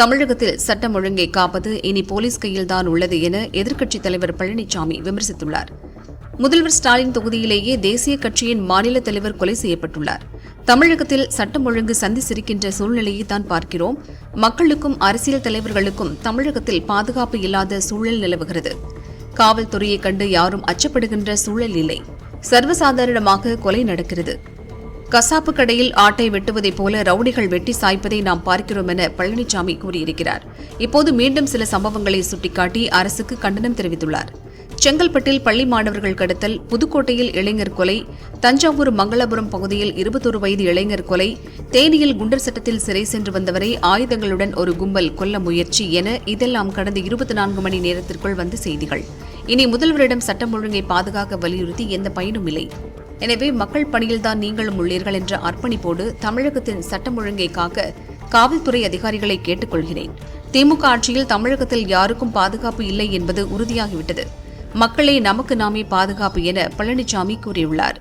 தமிழகத்தில் சட்டம் ஒழுங்கை காப்பது இனி போலீஸ் கையில்தான் உள்ளது என எதிர்க்கட்சித் தலைவர் பழனிசாமி விமர்சித்துள்ளார். முதல்வர் ஸ்டாலின் தொகுதியிலேயே தேசிய கட்சியின் மாநில தலைவர் கொலை செய்யப்பட்டுள்ளார். தமிழகத்தில் சட்டம் ஒழுங்கு சந்தி சிரிக்கின்ற சூழ்நிலையை தான் பார்க்கிறோம். மக்களுக்கும் அரசியல் தலைவர்களுக்கும் தமிழகத்தில் பாதுகாப்பு இல்லாத சூழல் நிலவுகிறது. காவல்துறையைக் கண்டு யாரும் அச்சப்படுகின்ற சூழல் இல்லை. சர்வசாதாரணமாக கொலை நடக்கிறது. கசாப்பு கடையில் ஆட்டை வெட்டுவதைப் போல ரவுடிகள் வெட்டி சாய்ப்பதை நாம் பார்க்கிறோம் என பழனிசாமி கூறியிருக்கிறார். இப்போது மீண்டும் சில சம்பவங்களை சுட்டிக்காட்டி அரசுக்கு கண்டனம் தெரிவித்துள்ளார். செங்கல்பட்டில் பள்ளி மாணவர்கள் கடத்தல் புதுக்கோட்டையில் இளைஞர் கொலை தஞ்சாவூர் மங்களபுரம் பகுதியில் இருபத்தொரு வயது இளைஞர் கொலை தேனியில் குண்டர் சட்டத்தில் சிறை சென்று வந்தவரை ஆயுதங்களுடன் ஒரு கும்பல் கொல்ல முயற்சி என இதெல்லாம் கடந்த இருபத்தி நான்கு மணி நேரத்திற்குள் வந்த செய்திகள். இனி முதல்வரிடம் சட்டம் ஒழுங்கை பாதுகாக்க வலியுறுத்தி எந்த பயனும் இல்லை. எனவே மக்கள் பணியில்தான் நீங்களும் உள்ளீர்கள் என்ற அர்ப்பணிப்போடு தமிழகத்தின் சட்டம் ஒழுங்கை காக்க காவல்துறை அதிகாரிகளை கேட்டுக்கொள்கிறேன். திமுக ஆட்சியில் தமிழகத்தில் யாருக்கும் பாதுகாப்பு இல்லை என்பது உறுதியாகிவிட்டது. மக்களே நமக்கு நாமே பாதுகாப்பு என பழனிசாமி கூறியுள்ளார்.